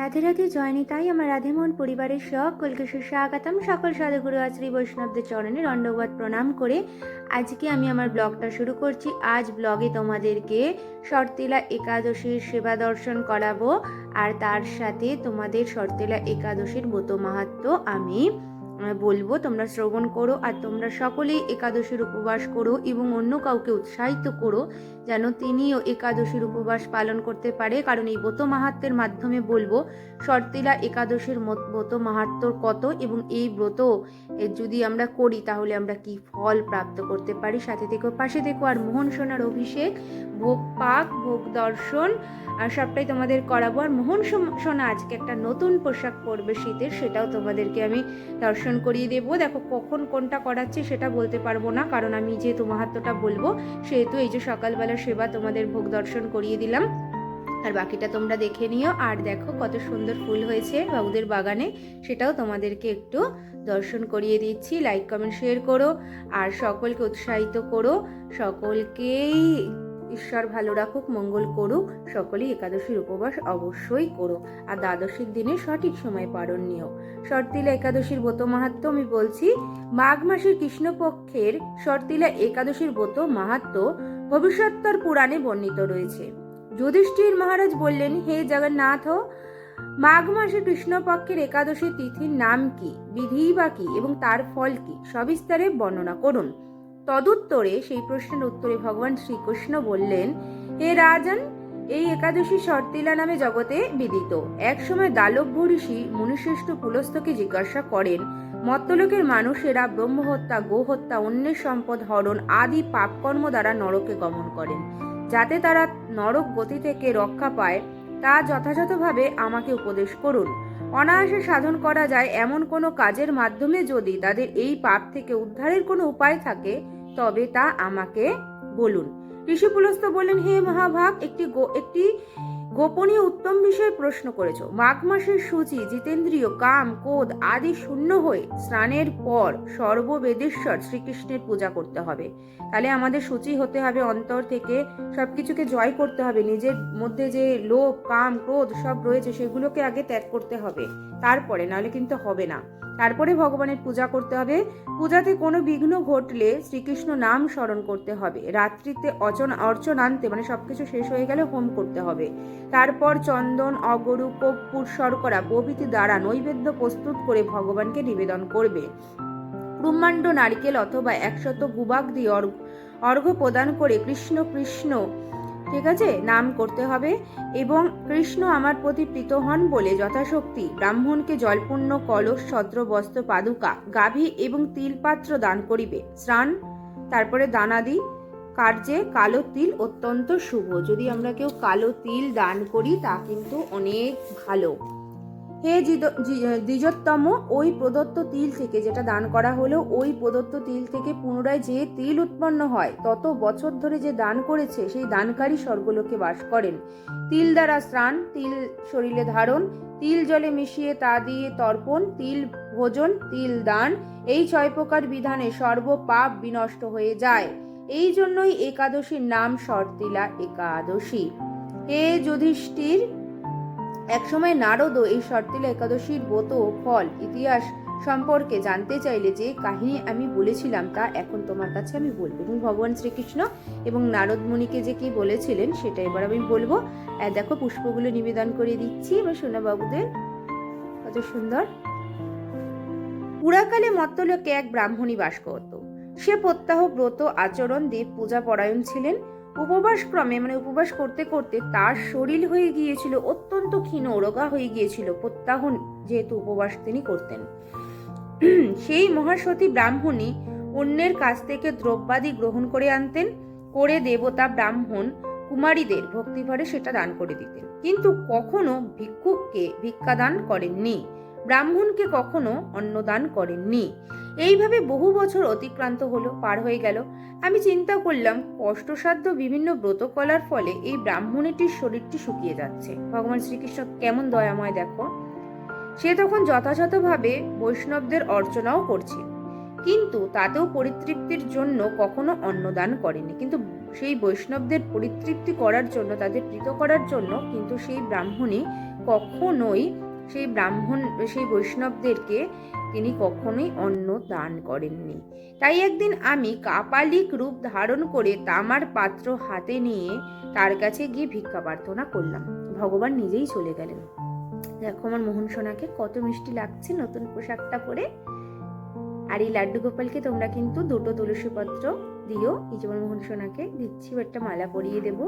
রাধে রাধে জয়নি, তাই আমার রাধেমোহন পরিবারের সব সকলকে সুস্বাগতম। সকল সাধুগুরু আশ্রী বৈষ্ণবদের চরণে দণ্ডবাদ প্রণাম করে আজকে আমি আমার ব্লগটা শুরু করছি। আজ ব্লগে তোমাদেরকে শর্তিলা একাদশীর সেবা দর্শন করাবো। আর তার সাথে তোমাদের শর্তিলা একাদশীর ব্রত মাহাত্ম আমি বলব, তোমরা শ্রবণ করো আর তোমরা সকলেই একাদশীর উপবাস করো এবং অন্য কাউকে উৎসাহিত করো যেন তিনিও একাদশীর উপবাস পালন করতে পারে। কারণ এই ব্রত মাহাত্মের মাধ্যমে বলব, শর্তিলা একাদশীর ব্রত মাহাত্মর কত এবং এই ব্রত যদি আমরা করি তাহলে আমরা কি ফল প্রাপ্ত করতে পারি? সাথে থেকো, পাশে থেকো আর মোহন সোনার অভিষেক, ভোগ পাক, ভোগ দর্শন আর সবটাই তোমাদের করাবো। আর মোহন সোনা আজকে একটা নতুন পোশাক পরবে শীতের, সেটাও তোমাদেরকে আমি দর্শন করিয়ে দেবো। দেখো কখন কোনটা করাচ্ছি সেটা বলতে পারব না, কারণ আমি যেহেতু মাহাত্মটা বলব সেহেতু এই যে সকালবেলা সেবা তোমাদের ভোগ দর্শন করিয়ে দিলাম। আর বাকিটা তোমরা দেখে নিও। আর দেখো কত সুন্দর ফুল হয়েছে বাবুদের বাগানে, সেটাও তোমাদেরকে একটু দর্শন করিয়ে দিচ্ছি। লাইক কমেন্ট শেয়ার করো। আর সকলকে উৎসাহিত করো। সকলকেই ঈশ্বর ভালো রাখুক, মঙ্গল করুক, সকলেই একাদশীর উপবাস অবশ্যই করো। আর দ্বাদশীর দিনে সঠিক সময় পালন নিও। শর্তিলা একাদশীর ব্রত মাহাত্ম আমি বলছি, মাঘ মাসের কৃষ্ণপক্ষের শর্তিলা একাদশীর ব্রত মাহাত্ম ভবিষ্যত্তর পুরাণে বর্ণিত রয়েছে। যুধিষ্ঠির মহারাজ বললেন, হে জগন্নাথ, মাঘ মাসে কৃষ্ণপক্ষের একাদশী তিথির নাম কি, বিধি বা কি, এবং তার ফল কি, সবিস্তারে বর্ণনা করুন। তদুত্তরে সেই প্রশ্নের উত্তরে ভগবান শ্রীকৃষ্ণ বললেন, হে রাজন, এই একাদশী শর্তিলা নামে জগতে বিদিত। একসময় দালব্য ঋষি মুনিশ্রেষ্ঠ পুলস্তকে জিজ্ঞাসা করেন, মত্তলোকের মানুষেরা ব্রহ্মহত্যা, গোহত্যা, অন্যের সম্পদ হরণ আদি পাপকর্ম দ্বারা নরকে গমন করেন। যাতে তারা নরক গতি থেকে রক্ষা পায়, তা যথাযথভাবে আমাকে উপদেশ করুন। অনায়াসে সাধন করা যায় এমন কোনো কাজের মাধ্যমে যদি তাদের এই পাপ থেকে উদ্ধারের কোনো উপায় থাকে, তবে তা আমাকে বলুন। ঋষিপুলস্ত বলেন হে মহাভাগ, একটি একটি গোপনীয় উত্তম বিষয়ে প্রশ্ন করেছ। মাঘ মাসের সূচি, জিতেন্দ্রীয় কাম কোদ আদি শূন্য হয়ে স্নানের পর সর্ববেদেশ্বর শ্রীকৃষ্ণের পূজা করতে হবে। তাহলে আমাদের সূচি হতে হবে অন্তর থেকে সব কিছুকে জয় করতে হবে। নিজের মধ্যে যে লোভ, কাম, ক্রোধ সব রয়েছে, সেগুলোকে আগে ত্যাগ করতে হবে। তারপরে, নাহলে কিন্তু হবে না। তারপরে ভগবানের পূজা করতে হবে। পূজাতে কোনো বিঘ্ন ঘটলে শ্রীকৃষ্ণ নাম স্মরণ করতে হবে। রাত্রিতে অচন, অর্চন আনতে মানে সবকিছু শেষ হয়ে গেলে হোম করতে হবে। তারপর চন্দন, অগরু, কর্পূর, শর্করা প্রভৃতি দ্বারা নৈবেদ্য প্রস্তুত করে ভগবানকে নিবেদন করবে। ব্রহ্মাণ্ড নারকেল অথবা একশত গুবাক দিয়ে অর্ঘ, অর্ঘ্য প্রদান করে কৃষ্ণ কৃষ্ণ ঠিক আছে? নাম করতে হবে। এবং কৃষ্ণ আমার প্রতি প্রীত হন বলে যথাশক্তি। ব্রাহ্মণকে জলপূর্ণ কলস, ছত্র, বস্ত্র, পাদুকা, গাভী এবং তিলপাত্র দান করিবে। স্নান, তারপরে দানাদি, কার্যে কালো তিল অত্যন্ত শুভ। যদি আমরা কেউ কালো তিল দান করি, তা কিন্তু অনেক ভালো। হে দ্বিজোত্তম, ওই প্রদত্ত তিল থেকে যেটা দান করা হলো ওই প্রদত্ত তিল থেকে পুনরায় যে তিল উৎপন্ন হয়, তত বছর ধরে যে দান করেছে, সেই দানকারী স্বর্গলোকে বাস করেন। তিল দ্বারা স্নান, তিল শরীরে ধারণ, তিল জলে মিশিয়ে তা দিয়ে তর্পণ, তিল ভোজন, তিল দান, এই ছয় প্রকার বিধানে সর্ব পাপ বিনষ্ট হয়ে যায়। এই জন্যই একাদশীর নাম শর্তিলা একাদশী। হে যুধিষ্ঠির একসময় নারদও এই শর্তিলা একাদশীর ব্রত ফল, ইতিহাস সম্পর্কে জানতে চাইলে যে কাহিনী আমি বলেছিলাম তা এখন তোমার কাছে আমি বলব। এবং ভগবান শ্রীকৃষ্ণ এবং নারদ মুনিকে যে কি বলেছিলেন সেটা এবার আমি বলব। দেখো, পুষ্পগুলো নিবেদন করে দিচ্ছি এবার সোনা বাবুদের কত সুন্দর। পুরাকালে মত্তলোকে এক ব্রাহ্মণী বাস করত। সে প্রত্যাহ ব্রত, আচরণ দেব পূজা পরায়ণ ছিলেন। উপবাস ক্রমে মানে উপবাস করতে করতে তার শরীর হয়ে গিয়েছিল, অত্যন্ত ক্ষীণ রোগা হয়ে গিয়েছিল প্রত্যাহ যেহেতু উপবাস তিনি করতেন। সেই মহাসতী ব্রাহ্মণী অন্যের কাছ থেকে দ্রব্যাদি গ্রহণ করে আনতেন, করে দেবতা ব্রাহ্মণ কুমারীদের ভক্তিভরে সেটা দান করে দিতেন। কিন্তু কখনো ভিক্ষুককে ভিক্ষাদান করেননি। ব্রাহ্মণকে কখনো অন্নদান করেননি। এইভাবে বহু বছর অতিক্রান্ত হলো, পার হয়ে গেল। আমি চিন্তা করলাম, কষ্টসাধ্য বিভিন্ন ব্রত কলার ফলে এই ব্রাহ্মণীটির শরীরটি শুকিয়ে যাচ্ছে। ভগবান শ্রীকৃষ্ণ, কেমন দয়াময় দেখো। সে তখন যথাযথভাবে বৈষ্ণবদের অর্চনাও করছে, কিন্তু তাতেও পরিতৃপ্তির জন্য কখনো অন্নদান করেনি। কিন্তু সেই বৈষ্ণবদের পরিতৃপ্তি করার জন্য, তাদের প্রীত করার জন্য কিন্তু সেই ব্রাহ্মণী কখনোই সেই ব্রাহ্মণ, সেই বৈষ্ণবদেরকে তিনি কখনোই অন্ন দান করেননি। তাই একদিন আমি কাপালিক রূপ ধারণ করে তামার পাত্র হাতে নিয়ে তার কাছে গিয়ে ভিক্ষা প্রার্থনা করলাম। ভগবান নিজেই চলে গেলেন। দেখো আমার মোহন সোনাকে কত মিষ্টি লাগছে নতুন পোশাকটা পরে। আর এই লাড্ডু গোপালকে তোমরা কিন্তু দুটো তুলসী পত্র দিও। এই যেমন মোহন সোনাকে দিচ্ছি একটা মালা পরিয়ে দেব।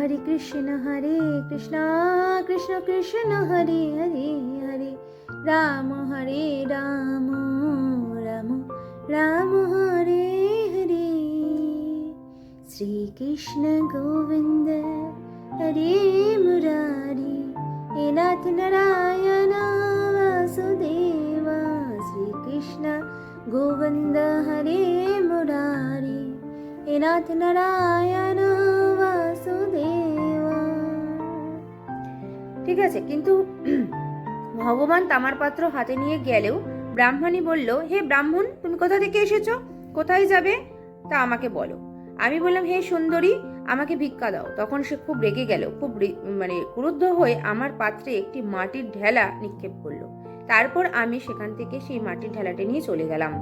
হরে কৃষ্ণ হরে কৃষ্ণ কৃষ্ণ কৃষ্ণ হরে হরে হরে। রাম হরে রাম রাম রাম হরে হরে। শ্রীকৃষ্ণ গোবিন্দ, হরে মুরারি। হে নাথ নারায়ণ বাসুদেব, শ্রীকৃষ্ণ গোবিন্দ, হরে মুরারি। হে নাথ নারায়ণ ঠিক আছে, কিন্তু ভগবান তামার পাত্র হাতে নিয়ে গেলেও ব্রাহ্মণী বলল, হে ব্রাহ্মণ, তুমি কোথা থেকে এসেছ? কোথায় যাবে? তা আমাকে বলো। আমি বললাম, হে সুন্দরী, আমাকে ভিক্ষা দাও। তখন সে খুব রেগে গেল, খুব মানে ক্রুদ্ধ হয়ে আমার পাত্রে একটি মাটির ঢেলা নিক্ষেপ করল। তারপর আমি সেখান থেকে সেই মাটির ঢেলাটা নিয়ে চলে গেলাম।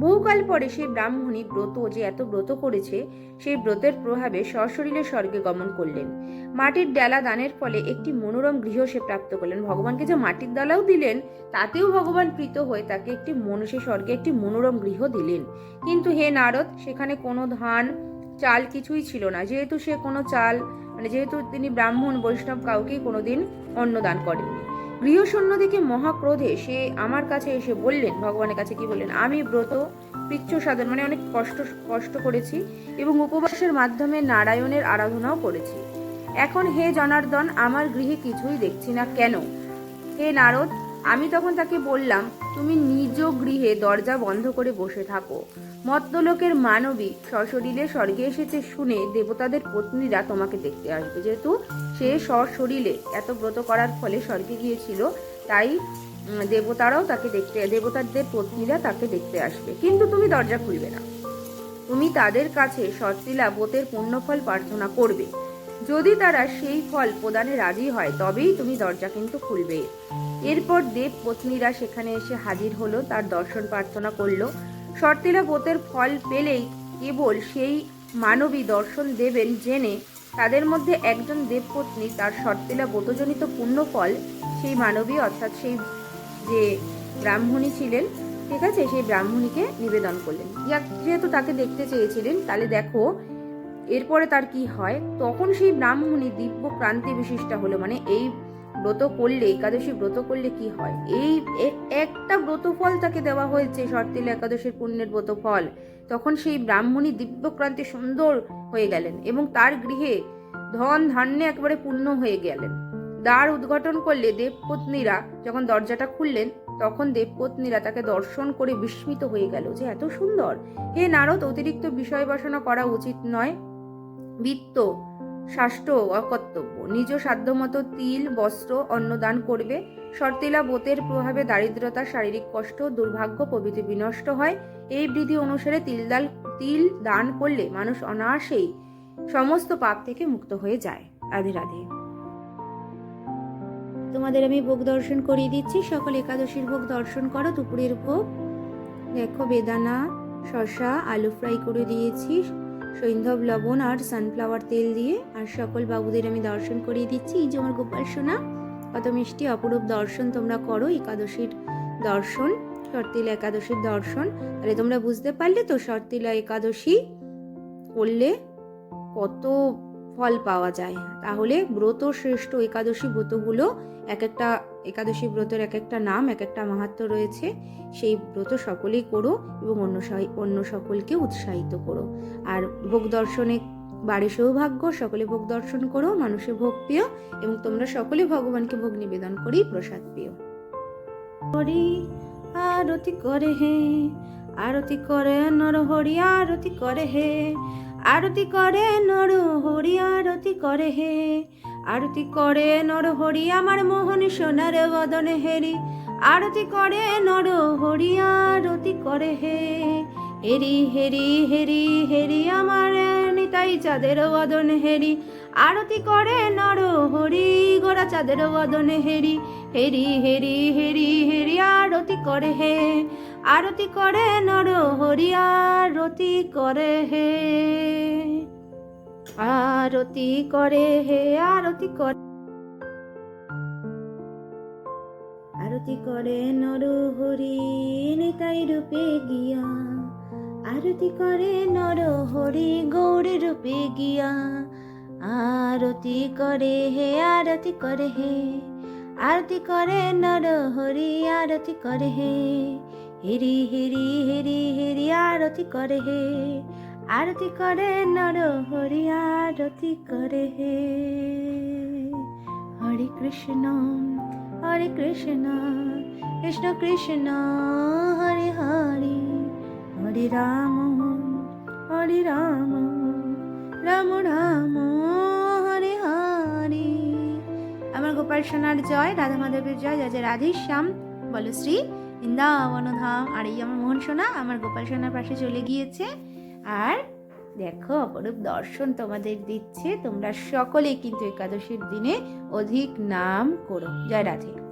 বহুকাল পরে সেই ব্রাহ্মণী ব্রত যে এত ব্রত করেছে, সেই ব্রতের প্রভাবে সশরীরে স্বর্গে গমন করলেন। মাটির ডালা দানের ফলে একটি মনোরম গৃহ সে প্রাপ্ত করলেন। ভগবানকে যে মাটির ডালাও দিলেন, তাতেও ভগবান প্রীত হয়ে তাকে একটি মনুষ্য স্বর্গে একটি মনোরম গৃহ দিলেন। কিন্তু হে নারদ, সেখানে কোনো ধান, চাল কিছুই ছিল না। যেহেতু সে কোনো চাল মানে যেহেতু তিনি ব্রাহ্মণ, বৈষ্ণব কাউকেই কোনোদিন অন্নদান করেননি। গৃহশূন্য দেখে মহাক্রোধে সে আমার কাছে এসে বললেন, ভগবানের কাছে কি বললেন, আমি ব্রত, পৃচ্ছ সাধন মানে অনেক কষ্ট কষ্ট করেছি এবং উপবাসের মাধ্যমে নারায়ণের আরাধনাও করেছি। এখন হে জনার্দন, আমার গৃহে কিছুই দেখছি না, কেন? হে নারদ, আমি তখন তাকে বললাম, তুমি নিজ গৃহে দরজা বন্ধ করে বসে থাকো। মত্তলোকের মানবী সশরীরে স্বর্গে এসেছে শুনে দেবতাদের পত্নীরা তোমাকে দেখতে আসবে। যেহেতু সে সশরীরে এত ব্রত করার ফলে স্বর্গে গিয়েছিল, তাই দেবতারাও তাকে দেখতে, দেবতাদের পত্নীরা তাকে দেখতে আসবে। কিন্তু তুমি দরজা খুলবে না। তুমি তাদের কাছে সর্তিলা বোতের পুণ্যফল প্রার্থনা করবে। যদি তারা সেই ফল প্রদানে রাজি হয়, তবেই তুমি দরজা কিন্তু খুলবে। এরপর দেব পত্নীরা সেখানে এসে হাজির হলো, তার দর্শন প্রার্থনা করল। শর্তিলা বোতের ফল পেলেই কেবল সেই মানবী দর্শন দেবেন জেনে তাদের মধ্যে একজন দেবপত্নী, তার শর্তিলা বোতজনিত পুণ্যফল সেই মানবী, অর্থাৎ সেই যে ব্রাহ্মণী ছিলেন, ঠিক আছে? সেই ব্রাহ্মণীকে নিবেদন করলেন। ইয়া- যেহেতু তাকে দেখতে চেয়েছিলেন, তাহলে দেখো, এরপরে তার কি হয়? তখন সেই ব্রাহ্মণী দিব্য ক্রান্তি বিশিষ্টা হলো মানে এই ব্রত করলে, একাদশী ব্রত করলে কি হয়? এই একটা ব্রত ফল তাকে দেওয়া হয়েছে শর্তিলা একাদশীর পুণ্যের ব্রত ফল তখন সেই ব্রাহ্মণী দিব্যক্রান্তি সুন্দর হয়ে গেলেন এবং তার গৃহে ধন ধান্যে একেবারে পূর্ণ হয়ে গেলেন। দ্বার উদ্ঘাটন করলে দেবপত্নীরা যখন দরজাটা খুললেন, তখন দেবপত্নীরা তাকে দর্শন করে বিস্মিত হয়ে গেল যে, এত সুন্দর! হে নারদ, অতিরিক্ত বিষয় বাসনা করা উচিত নয়। বৃত্ত শাস্ত্র অকর্তব্য নিজ সাধ্যমতো তিল, বস্ত্র, অন্নদান করবে। শর্তিলা বোতের প্রভাবে দারিদ্রতা শারীরিক কষ্ট, দুর্ভাগ্য, প্রভৃতি বিনষ্ট হয়। এই বিধি অনুসারে তিল দাল, তিল দান করলে মানুষ অনায়াসেই সমস্ত পাপ থেকে মুক্ত হয়ে যায়। রাধে রাধে। তোমাদের আমি ভোগ দর্শন করিয়ে দিচ্ছি। সকল একাদশীর ভোগ দর্শন করো। দুপুরের ভোগ। দেখো বেদানা শশা আলু ফ্রাই করে দিয়েছি। সৈন্ধব লবণ আর সানফ্লাওয়ার তেল দিয়ে আর সকল বাবুদের আমি দর্শন করিয়ে দিচ্ছি। এই যে আমার গোপাল সোনা, কত মিষ্টি অপরূপ দর্শন তোমরা করো, একাদশীর দর্শন শর্তিলা একাদশীর দর্শন। তাহলে তোমরা বুঝতে পারলে তো শর্তিলা একাদশী করলে কত ফল পাওয়া যায়। তাহলে ব্রত শ্রেষ্ঠ একাদশী ব্রতগুলো এক একটা, একাদশী ব্রতের এক একটা নাম, এক একটা মাহাত্ম রয়েছে। সেই ব্রত সকলেই করো এবং অন্য অন্য সকলকে উৎসাহিত করো। আর ভোগ দর্শনে বাড়ি সৌভাগ্য, সকলে ভোগ দর্শন করো মানুষের ভোগ পেও এবং তোমরা সকলে ভগবানকে ভোগ নিবেদন করি প্রসাদ পেও। আরতি করে হে, আরতি করে নর হরি আরতি করে হে আরতি করে নর হরি, আরতি করে হে। আরতি করে নর হরি, আমার মোহন সোনার বদন হেরি। আরতি করে নর হরি, আরতি করে হে। হেরি হেরি হেরি হেরি, আমার নিতাই চাঁদের বদন হেরি। আরতি করে নর হরি, গোরা চাঁদের বদন হেরি। হেরি হেরি হেরি হেরি আরতি করে হে। আরতি করে নর হরি আরতি করে হে। আরতি করে হে, আরতি করে। আরতি করে নর হরি নিতাই রূপে গিয়া। আরতি করে নর হরি গৌর রূপে গিয়া। আরতি করে হে, আরতি করে হে। আরতি করে নর হরি আরতি করে হে। হেরি হেরি হেরি হেরি, আরতি করে হে। আরতি করে নর হরি আরতি করে হে। হরে কৃষ্ণ হরে কৃষ্ণ কৃষ্ণ কৃষ্ণ, হরে হরে। হরে রাম হরে রাম রাম রাম। আমার গোপাল সোনার জয়, রাধা মাধবের জয় যা যে রাধে শ্যাম। বলো শ্রী বৃন্দাবন ধাম আর এই আমার মোহন সোনা, আমার গোপাল সোনার পাশে চলে গিয়েছে। আর দেখো, অপরূপ দর্শন তোমাদের দিচ্ছে। তোমরা সকলে কিন্তু একাদশীর দিনে অধিক নাম করো। জয় রাধে।